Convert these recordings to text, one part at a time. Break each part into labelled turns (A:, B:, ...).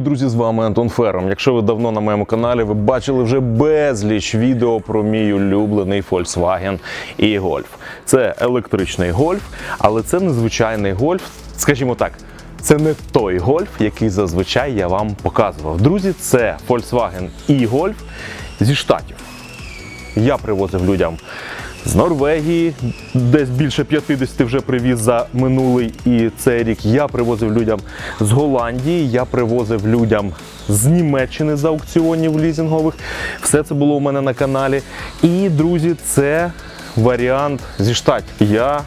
A: Привіт, друзі! З вами Антон Ферм. Якщо ви давно на моєму каналі, ви бачили вже безліч відео про мій улюблений Volkswagen і Golf. Це електричний гольф, але це незвичайний гольф. Скажімо так, це не той гольф, який зазвичай я вам показував. Друзі, це Volkswagen і Golf зі штатів. Я привозив людям з Норвегії, десь більше 50 вже привіз за минулий і цей рік. Я привозив людям з Голландії, я привозив людям з Німеччини з аукціонів лізингових. Все це було у мене на каналі. І, друзі, це варіант зі штатів. Я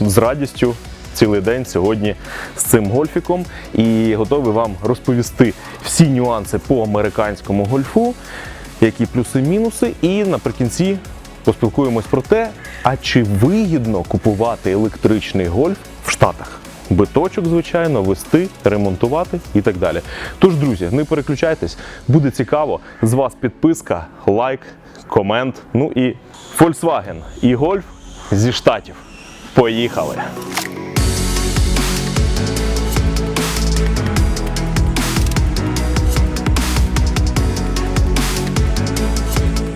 A: з радістю цілий день сьогодні з цим гольфіком і готовий вам розповісти всі нюанси по американському гольфу, які плюси-мінуси, і наприкінці поспілкуємось про те, а чи вигідно купувати електричний гольф в Штатах. Биточок, звичайно, вести, ремонтувати і так далі. Тож, друзі, не переключайтесь, буде цікаво. З вас підписка, лайк, комент. Ну і Volkswagen і гольф зі штатів. Поїхали!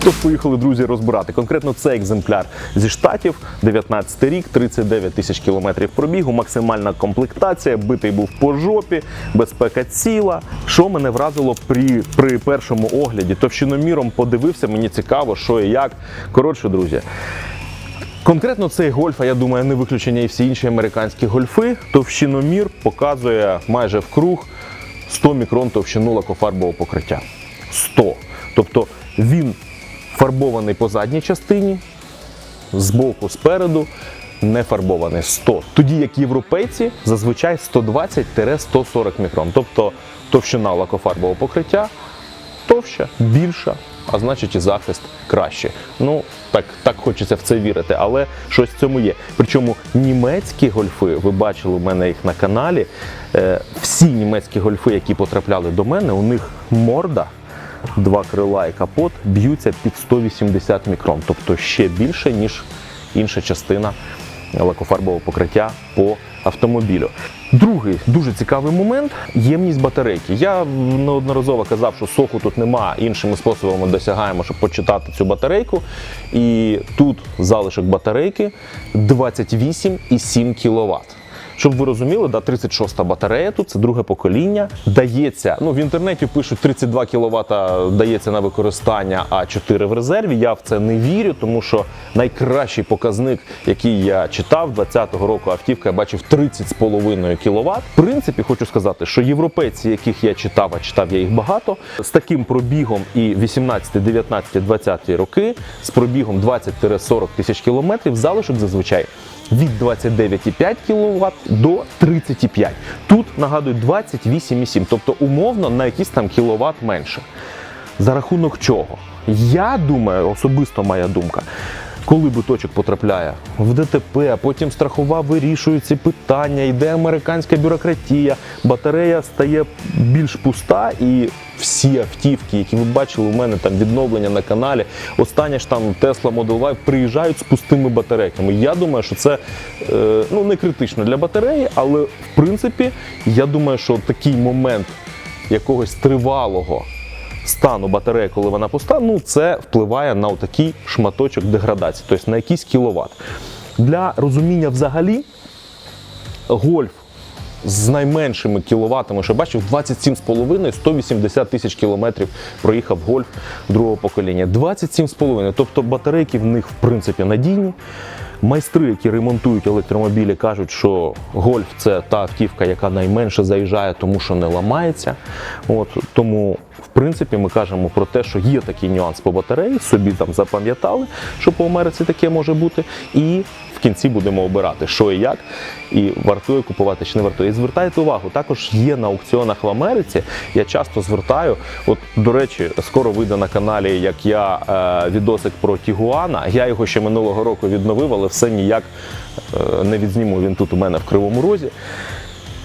A: Тож поїхали, друзі, розбирати. Конкретно цей екземпляр зі штатів, 19 рік, 39 тисяч кілометрів пробігу, максимальна комплектація, битий був по жопі, безпека ціла. Що мене вразило при, при першому огляді? Товщиноміром подивився, мені цікаво, що і як. Коротше, друзі. Конкретно цей гольф, а я думаю, не виключення і всі інші американські гольфи. Товщиномір показує майже в круг 100 мікрон товщину лакофарбового покриття. 100. Тобто він фарбований по задній частині, збоку, спереду, не фарбований 100. Тоді як європейці зазвичай 120-140 мікрон. Тобто товщина лакофарбового покриття товща, більша, а значить і захист краще. Ну, так, так хочеться в це вірити, але щось в цьому є. Причому німецькі гольфи, ви бачили у мене їх на каналі. Е, всі німецькі гольфи, які потрапляли до мене, у них морда. Два крила і капот б'ються під 180 мікрон, тобто ще більше, ніж інша частина лакофарбового покриття по автомобілю. Другий дуже цікавий момент ємність батарейки. Я неодноразово казав, що соку тут нема, іншими способами досягаємо, щоб почитати цю батарейку. І тут залишок батарейки 28,7 кВт. Щоб ви розуміли, да, 36-та батарея тут це друге покоління. Дається, ну в інтернеті пишуть 32 кВт дається на використання, а 4 в резерві. Я в це не вірю, тому що найкращий показник, який я читав 20-го року автівка, я бачив 30,5 кВт. В принципі, хочу сказати, що європейці, яких я читав, а читав я їх багато, з таким пробігом і 18, 19, 20 роки, з пробігом 20-40 тисяч кілометрів, залишок зазвичай від 29,5 кВт до 35. Тут нагадую 28,7, тобто умовно на якийсь там кіловат менше. За рахунок чого? Я думаю, особисто моя думка. Коли биточок потрапляє в ДТП, потім страхова вирішує ці питання, йде американська бюрократія, батарея стає більш пуста, і всі автівки, які ви бачили у мене там відновлення на каналі, остання ж там Tesla Model Y приїжджають з пустими батарейками. Я думаю, що це е, ну не критично для батареї, але в принципі я думаю, що такий момент якогось тривалого стану батареї, коли вона пуста, ну це впливає на такий шматочок деградації, тобто на якийсь кіловат. Для розуміння взагалі гольф з найменшими кіловатами, що бачив, 27,5 180 тисяч кілометрів проїхав гольф другого покоління. 27,5. Тобто батарейки в них в принципі надійні. Майстри, які ремонтують електромобілі, кажуть, що гольф це та автівка, яка найменше заїжджає, тому що не ламається. От тому, в принципі, ми кажемо про те, що є такий нюанс по батареї, собі там запам'ятали, що по Америці таке може бути. І кінці будемо обирати, що і як, і вартує купувати чи не вартує. І звертайте увагу, також є на аукціонах в Америці. Я часто звертаю. От, до речі, скоро вийде на каналі, як я е, відосик про Тігуана. Я його ще минулого року відновив, але все ніяк е, не відзніму. Він тут у мене в Кривому Розі.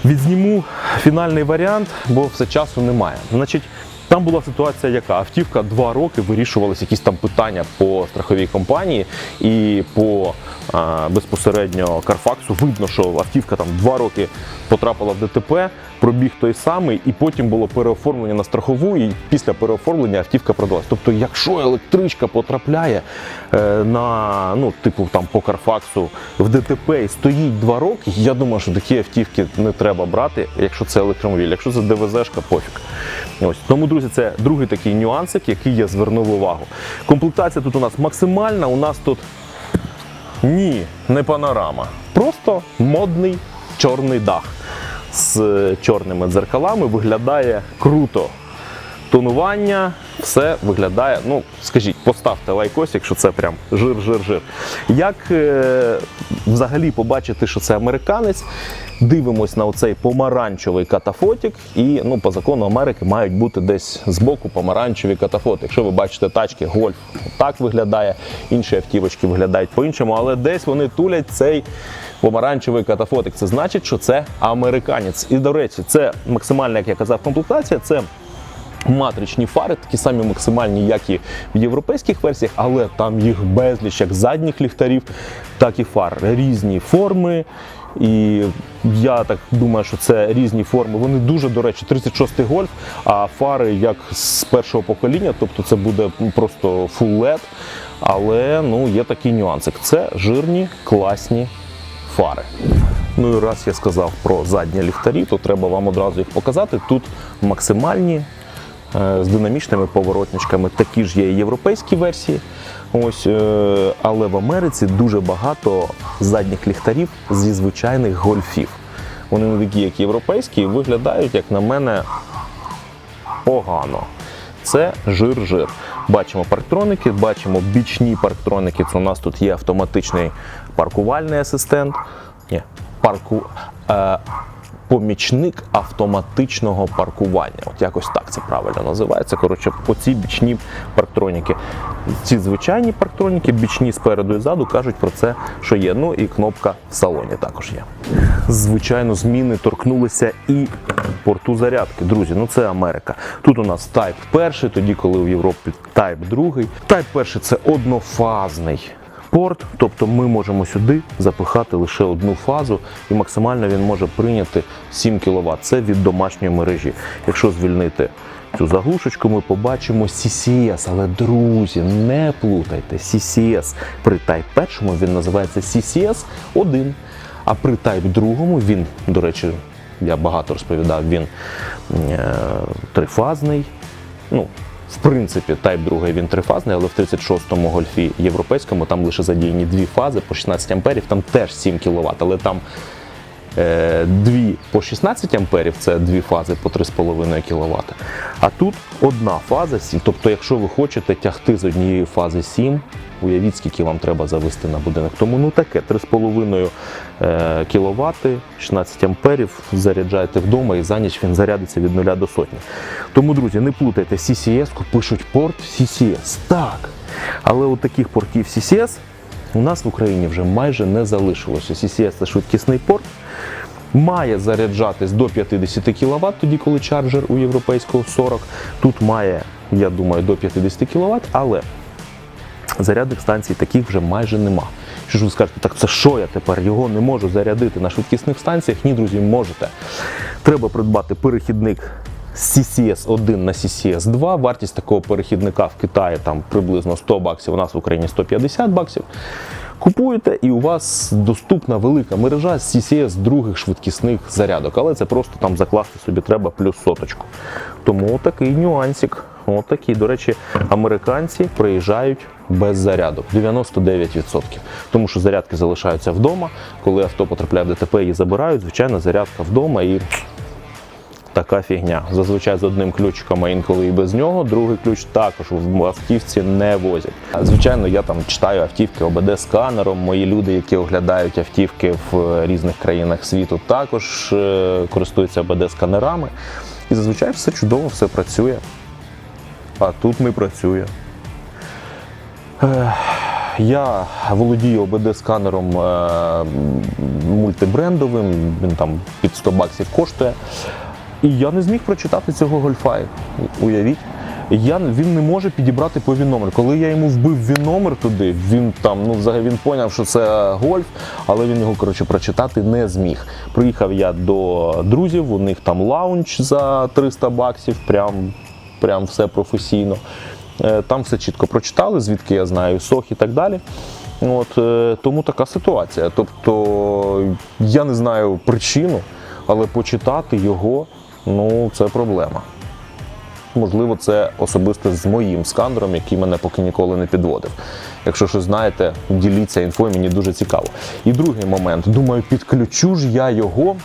A: Відзніму фінальний варіант, бо все часу немає. Значить, Там була ситуація, яка автівка два роки вирішувалися якісь там питання по страховій компанії і по а, безпосередньо Карфаксу. Видно, що автівка там два роки потрапила в ДТП, пробіг той самий, і потім було переоформлення на страхову, і після переоформлення автівка продалась. Тобто, якщо електричка потрапляє е, на ну, типу там по Карфаксу в ДТП і стоїть два роки, я думаю, що такі автівки не треба брати, якщо це електромобіль. Якщо це ДВЗшка, пофіг. Ось тому, друзі, це другий такий нюансик, який я звернув увагу. Комплектація тут у нас максимальна. У нас тут ні, не панорама. Просто модний чорний дах з чорними дзеркалами виглядає круто. Тонування, все виглядає. Ну, скажіть, поставте лайкос, якщо це прям жир-жир-жир. Як е, взагалі побачити, що це американець? Дивимось на оцей помаранчевий катафотик, і ну, по закону Америки мають бути десь збоку помаранчеві катафоти. Якщо ви бачите тачки, гольф так виглядає, інші автівочки виглядають по-іншому, але десь вони тулять цей помаранчевий катафотик. Це значить, що це американець. І до речі, це максимальна, як я казав, комплектація. Це матричні фари, такі самі максимальні, як і в європейських версіях, але там їх безліч як задніх ліхтарів, так і фар. Різні форми. І я так думаю, що це різні форми. Вони дуже, до речі, 36-й гольф, а фари як з першого покоління, тобто це буде просто full LED. Але ну, є такий нюансик. Це жирні, класні фари. Ну і раз я сказав про задні ліхтарі, то треба вам одразу їх показати. Тут максимальні е, з динамічними поворотничками. Такі ж є і європейські версії. Ось, е, але в Америці дуже багато задніх ліхтарів зі звичайних гольфів. Вони не такі, як європейські, і виглядають, як на мене, погано. Це жир-жир. Бачимо парктроники, бачимо бічні парктроники. Це у нас тут є автоматичний паркувальний асистент. Ні, парку, е, помічник автоматичного паркування. От якось так це правильно називається. Коротше, оці бічні парктроніки. Ці звичайні парктроніки, бічні спереду і ззаду, кажуть про це, що є. Ну і кнопка в салоні також є. Звичайно, зміни торкнулися і порту зарядки. Друзі, ну це Америка. Тут у нас Type перший, тоді коли в Європі Type другий. Type перший це однофазний порт, тобто ми можемо сюди запихати лише одну фазу, і максимально він може прийняти 7 кВт. Це від домашньої мережі. Якщо звільнити цю заглушечку, ми побачимо CCS. Але друзі, не плутайте CCS. При Type першому він називається CCS 1. А при Type другому він, до речі, я багато розповідав, він е, трифазний. Ну, в принципі, Type 2 він трифазний, але в 36-му гольфі європейському там лише задіяні дві фази по 16 амперів, там теж 7 кВт, але там дві по 16 амперів, це дві фази по 3,5 кВт. А тут одна фаза 7. Тобто, якщо ви хочете тягти з однієї фази 7, уявіть, скільки вам треба завести на будинок. Тому ну таке 3,5 е, кВт, 16 амперів заряджаєте вдома і за ніч він зарядиться від 0 до сотні. Тому, друзі, не плутайте CCS, пишуть порт CCS. Так. Але от таких портів CCS у нас в Україні вже майже не залишилося. CCS це швидкісний порт. Має заряджатись до 50 кВт, тоді коли чарджер у європейського 40. Тут має, я думаю, до 50 кВт, але зарядних станцій таких вже майже нема. Що ж ви скажете, так це що я тепер його не можу зарядити на швидкісних станціях? Ні, друзі, можете. Треба придбати перехідник з CCS 1 на CCS 2. Вартість такого перехідника в Китаї там приблизно 100 баксів, у нас в Україні 150 баксів. Купуєте, і у вас доступна велика мережа з CCS других швидкісних зарядок, але це просто там закласти собі треба плюс соточку. Тому такий нюансик. Отакий. До речі, американці приїжджають без зарядок 99%. Тому що зарядки залишаються вдома. Коли авто потрапляє в ДТП, її забирають. Звичайно, зарядка вдома і така фігня. Зазвичай з одним ключиком, а інколи і без нього. Другий ключ також в автівці не возять. Звичайно, я там читаю автівки ОБД сканером. Мої люди, які оглядають автівки в різних країнах світу, також е, користуються ОБД сканерами. І зазвичай все чудово, все працює. А тут не працює. Е, Я володію ОБД-сканером е, мультибрендовим, він там під 100 баксів коштує. І я не зміг прочитати цього гольфа. Уявіть. Я, він не може підібрати по номер. Коли я йому вбив він номер туди, він там, ну взагалі він поняв, що це гольф, але він його коротше прочитати не зміг. Приїхав я до друзів, у них там лаунч за 300 баксів, прям, прям все професійно. Е, Там все чітко прочитали, звідки я знаю сох і так далі. От, е, тому така ситуація. Тобто я не знаю причину, але почитати його ну, це проблема. Можливо, це особисто з моїм скандером, який мене поки ніколи не підводив. Якщо щось знаєте, діліться інфою, мені дуже цікаво. І другий момент. Думаю, підключу ж я його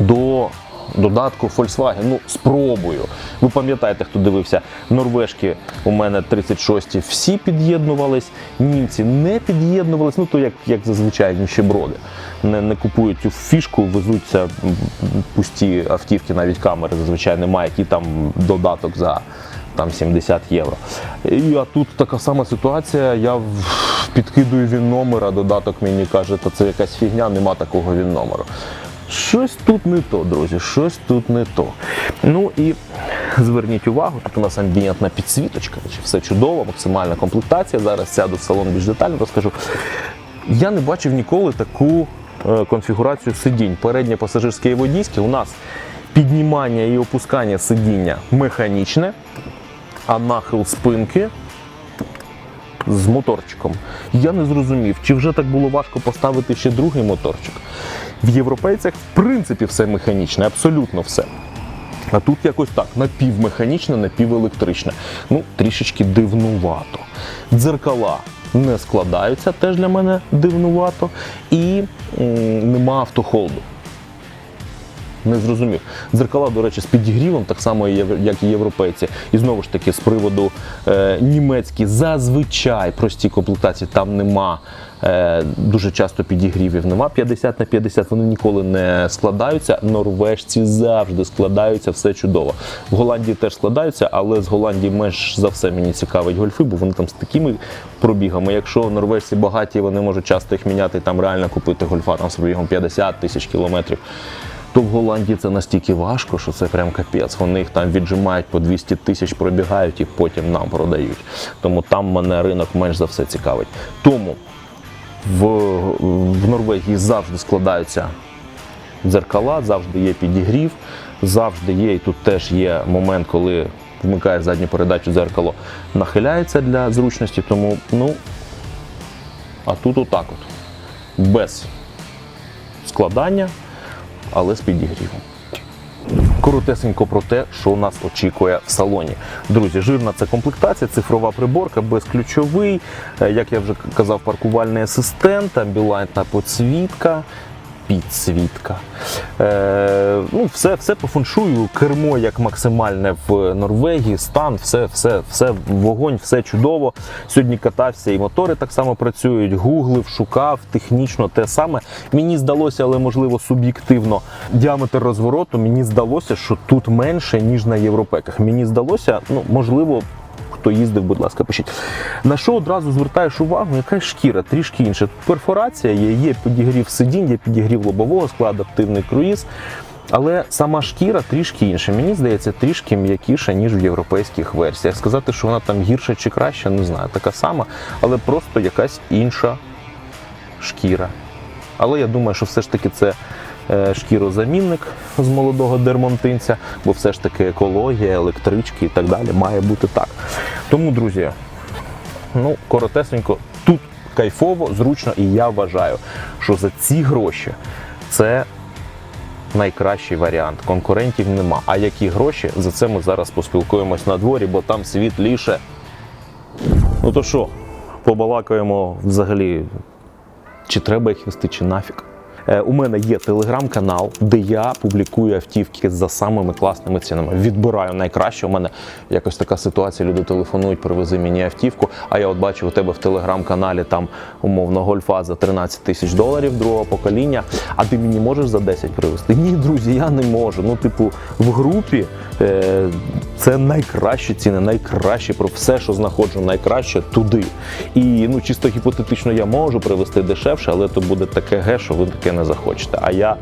A: до додатку Volkswagen. Ну, спробую. Ви пам'ятаєте, хто дивився, норвежки у мене 36-ті всі під'єднувались, німці не під'єднувались, ну то як, як зазвичай ніщеброди. Не, не купують цю фішку, везуться пусті автівки, навіть камери зазвичай немає, який там додаток за там 70 євро. І а тут така сама ситуація. Я підкидую він номер, а додаток мені каже, та це якась фігня, нема такого він номеру. Щось тут не то, друзі, щось тут не то. Ну і зверніть увагу, тут у нас амбієнтна підсвіточка, все чудово, максимальна комплектація. Зараз сяду в салон більш детально розкажу. Я не бачив ніколи таку е, конфігурацію сидінь. Переднє пасажирське і водійське у нас піднімання і опускання сидіння механічне, а нахил спинки з моторчиком. Я не зрозумів, чи вже так було важко поставити ще другий моторчик. В європейцях, в принципі, все механічне, абсолютно все. А тут якось так, напівмеханічне, напівелектричне. Ну, трішечки дивнувато. Дзеркала не складаються, теж для мене дивнувато. І м, нема автохолду. Не зрозумів. Дзеркала, до речі, з підігрівом, так само, як і європейці. І знову ж таки, з приводу е, німецькі, зазвичай прості комплектації, там нема е, дуже часто підігрівів. Нема 50 на 50, вони ніколи не складаються. Норвежці завжди складаються, все чудово. В Голландії теж складаються, але з Голландії менш за все мені цікавить гольфи, бо вони там з такими пробігами. Якщо норвежці багаті, вони можуть часто їх міняти, там реально купити гольфа там з пробігом 50 тисяч кілометрів то в Голландії це настільки важко, що це прям капець. Вони їх там віджимають по 200 тисяч, пробігають і потім нам продають. Тому там мене ринок менш за все цікавить. Тому в, в Норвегії завжди складаються дзеркала, завжди є підігрів, завжди є, і тут теж є момент, коли вмикаєш задню передачу, дзеркало нахиляється для зручності. Тому, ну, а тут отак от. Без складання але з підігрівом. Коротесенько про те, що нас очікує в салоні. Друзі, жирна це комплектація, цифрова приборка, безключовий, е, як я вже казав, паркувальний асистент, амбілантна підсвітка, підсвітка. Е, ну, все, все по фуншую, кермо як максимальне в Норвегії, стан, все, все, все вогонь, все чудово. Сьогодні катався і мотори так само працюють, гуглив, шукав технічно те саме. Мені здалося, але можливо суб'єктивно, діаметр розвороту, мені здалося, що тут менше, ніж на європеках. Мені здалося, ну можливо. Хто їздив, будь ласка, пишіть. На що одразу звертаєш увагу, яка шкіра трішки інша. Перфорація є, є підігрів сидінь, є підігрів лобового складу, адаптивний круїз. Але сама шкіра трішки інша. Мені здається, трішки м'якіша, ніж в європейських версіях. Сказати, що вона там гірша чи краща, не знаю. Така сама, але просто якась інша шкіра. Але я думаю, що все ж таки це шкірозамінник з молодого дермонтинця, бо все ж таки екологія, електрички і так далі має бути так. Тому, друзі, ну, коротесенько, тут кайфово, зручно, і я вважаю, що за ці гроші це найкращий варіант. Конкурентів нема. А які гроші? За це ми зараз поспілкуємось на дворі, бо там світліше. Ну то що, побалакаємо взагалі чи треба їх вести, чи нафіг. Е, у мене є телеграм-канал, де я публікую автівки за самими класними цінами. Відбираю найкраще. У мене якось така ситуація. Люди телефонують, привези мені автівку. А я от бачу у тебе в телеграм-каналі там умовно гольфа за 13 тисяч доларів другого покоління. А ти мені можеш за 10 привезти? Ні, друзі, я не можу. Ну, типу, в групі е, це найкращі ціни, найкраще про все, що знаходжу, найкраще туди. І ну чисто гіпотетично я можу привезти дешевше, але то буде таке ге, що ви таке не не захочете. А я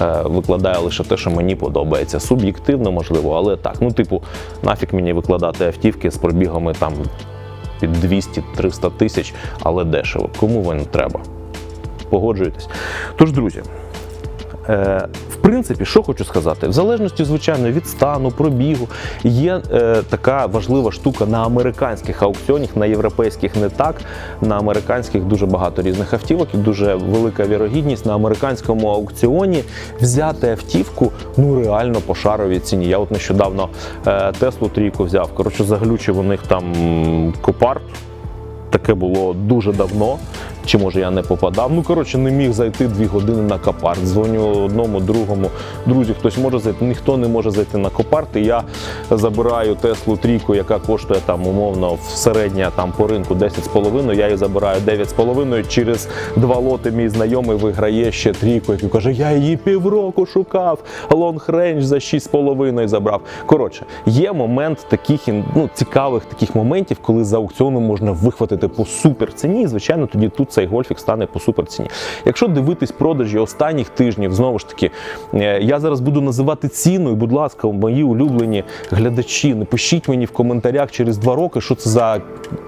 A: е, викладаю лише те, що мені подобається. Суб'єктивно, можливо, але так. Ну, типу, нафік мені викладати автівки з пробігами там під 200-300 тисяч, але дешево. Кому воно треба? Погоджуєтесь. Тож, друзі. Е, в принципі, що хочу сказати, в залежності, звичайно, від стану, пробігу, є е, така важлива штука на американських аукціонах, на європейських не так. На американських дуже багато різних автівок і дуже велика вірогідність на американському аукціоні взяти автівку ну реально по шаровій ціні. Я от нещодавно е, Теслу трійку взяв. Коротше, заглючив у них там м, копарт. Таке було дуже давно. Чи може я не попадав? Ну коротше, не міг зайти дві години на копарт. Дзвоню одному, другому. Друзі, хтось може зайти, ніхто не може зайти на копарт. І я забираю Теслу трійку, яка коштує там умовно в середня там по ринку 10,5. Я її забираю 9,5. Через два лоти мій знайомий виграє ще трійку, який каже: Я її півроку шукав. Лонг рейндж за 6,5 забрав. Коротше, є момент таких ну, цікавих таких моментів, коли за аукціону можна вихватити по супер ціні. І, звичайно, тоді тут цей гольфік стане по супер ціні. Якщо дивитись продажі останніх тижнів, знову ж таки, е, я зараз буду називати ціну, і, будь ласка, мої улюблені глядачі, не пишіть мені в коментарях через два роки, що це за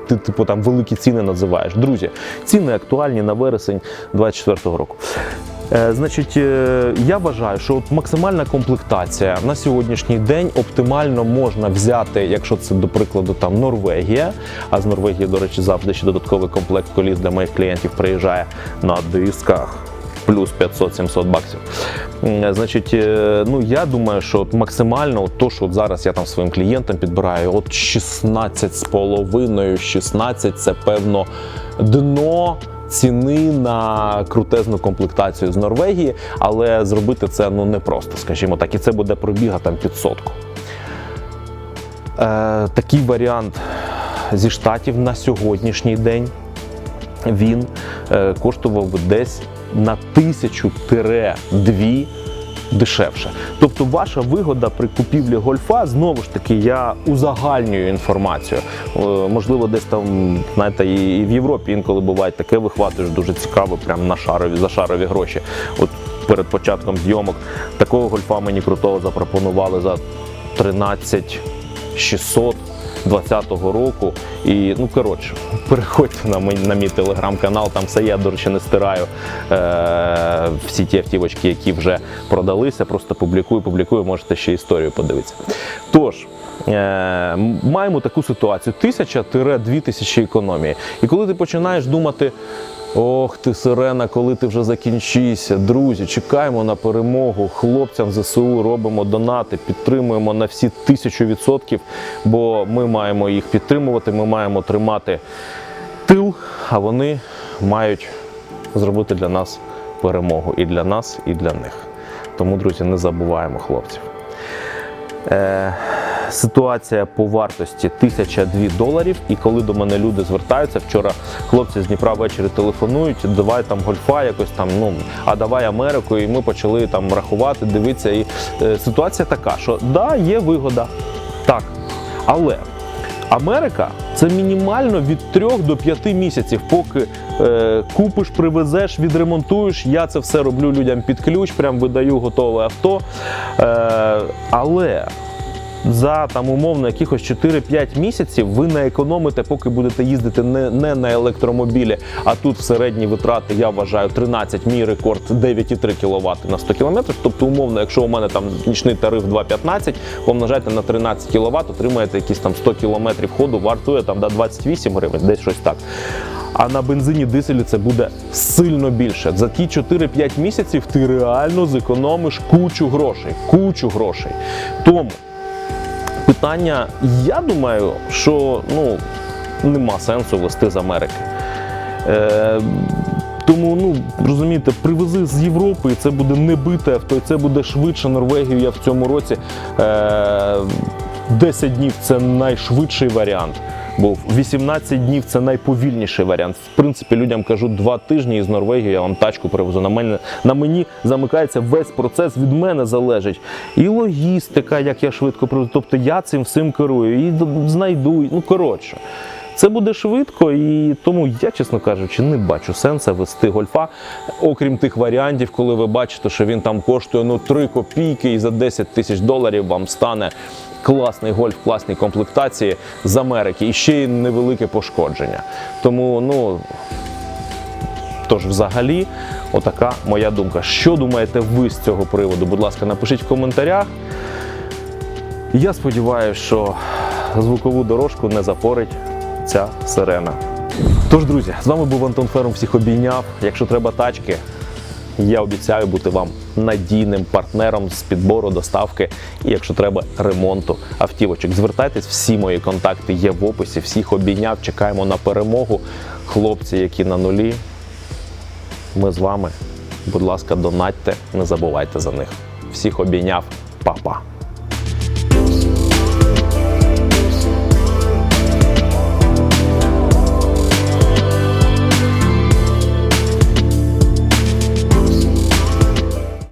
A: ти, типу там великі ціни називаєш. Друзі, ціни актуальні на вересень 2024 року. Е, Значить, е, я вважаю, що от максимальна комплектація на сьогоднішній день оптимально можна взяти, якщо це до прикладу там Норвегія. А з Норвегії, до речі, завжди ще додатковий комплект коліс для моїх клієнтів приїжджає на дисках. Плюс 500-700 баксів. Значить, е, ну я думаю, що от максимально от то, що от зараз я там своїм клієнтам підбираю, от 16 з половиною, 16 це певно дно ціни на крутезну комплектацію з Норвегії, але зробити це ну непросто, скажімо так, і це буде пробіга там під сотку. Е, такий варіант зі штатів на сьогоднішній день він е, коштував десь на тисячу-дві дешевше. Тобто ваша вигода при купівлі гольфа, знову ж таки, я узагальнюю інформацію. Е, можливо, десь там, знаєте, і в Європі інколи буває таке, вихватуєш дуже цікаво, прям на шарові, за шарові гроші. От перед початком зйомок такого гольфа мені крутого запропонували за 13 600 20-го року. І ну коротше, переходьте на мій, на мій телеграм-канал, там все я, до речі, не стираю е, всі ті автівочки, які вже продалися. Просто публікую, публікую, можете ще історію подивитися. Тож. Е, маємо таку ситуацію: 1000-2 тисячі економії. І коли ти починаєш думати, ох ти, сирена, коли ти вже закінчишся, друзі, чекаємо на перемогу, хлопцям ЗСУ робимо донати, підтримуємо на всі тисячу відсотків, бо ми маємо їх підтримувати, ми маємо тримати тил, а вони мають зробити для нас перемогу і для нас, і для них. Тому, друзі, не забуваємо хлопців. Е, ситуація по вартості 1002 доларів. І коли до мене люди звертаються, вчора хлопці з Дніпра ввечері телефонують, давай там гольфа, якось там, ну а давай Америку. І ми почали там рахувати, дивитися. І е, ситуація така, що да, є вигода, так, але. Америка це мінімально від 3 до 5 місяців, поки е, купиш, привезеш, відремонтуєш. Я це все роблю людям під ключ, прям видаю готове авто. Е, але за там умовно якихось 4-5 місяців ви не економите, поки будете їздити не, не на електромобілі, а тут в середні витрати я вважаю 13, мій рекорд 9,3 кВт на 100 км. Тобто, умовно, якщо у мене там нічний тариф 2,15, помножайте на 13 кВт, отримаєте якісь там 100 км ходу, вартує там до 28 гривень, десь щось так. А на бензині дизелі це буде сильно більше. За ті 4-5 місяців ти реально зекономиш кучу грошей. Кучу грошей. Тому питання, я думаю, що ну, нема сенсу вести з Америки. Е, тому, ну розумієте, привези з Європи, і це буде не бите авто, і це буде швидше. Норвегію я в цьому році е, 10 днів це найшвидший варіант. Був 18 днів це найповільніший варіант. В принципі, людям кажу два тижні із Норвегії я вам тачку привезу. На мене на мені замикається весь процес. Від мене залежить і логістика, як я швидко привезу. Тобто я цим всім керую, і знайду. Ну коротше. Це буде швидко, і тому я, чесно кажучи, не бачу сенсу вести гольфа, окрім тих варіантів, коли ви бачите, що він там коштує ну 3 копійки, і за 10 тисяч доларів вам стане класний гольф, класній комплектації з Америки і ще й невелике пошкодження. Тому ну. Тож, взагалі, отака моя думка. Що думаєте ви з цього приводу? Будь ласка, напишіть в коментарях. Я сподіваюся, що звукову дорожку не запорить ця сирена. Тож, друзі, з вами був Антон Ферум, всіх обійняв. Якщо треба тачки, я обіцяю бути вам надійним партнером з підбору, доставки і якщо треба ремонту автівочок. Звертайтесь, всі мої контакти є в описі. Всіх обійняв. Чекаємо на перемогу. Хлопці, які на нулі. Ми з вами. Будь ласка, донатьте, не забувайте за них. Всіх обійняв, Па-па.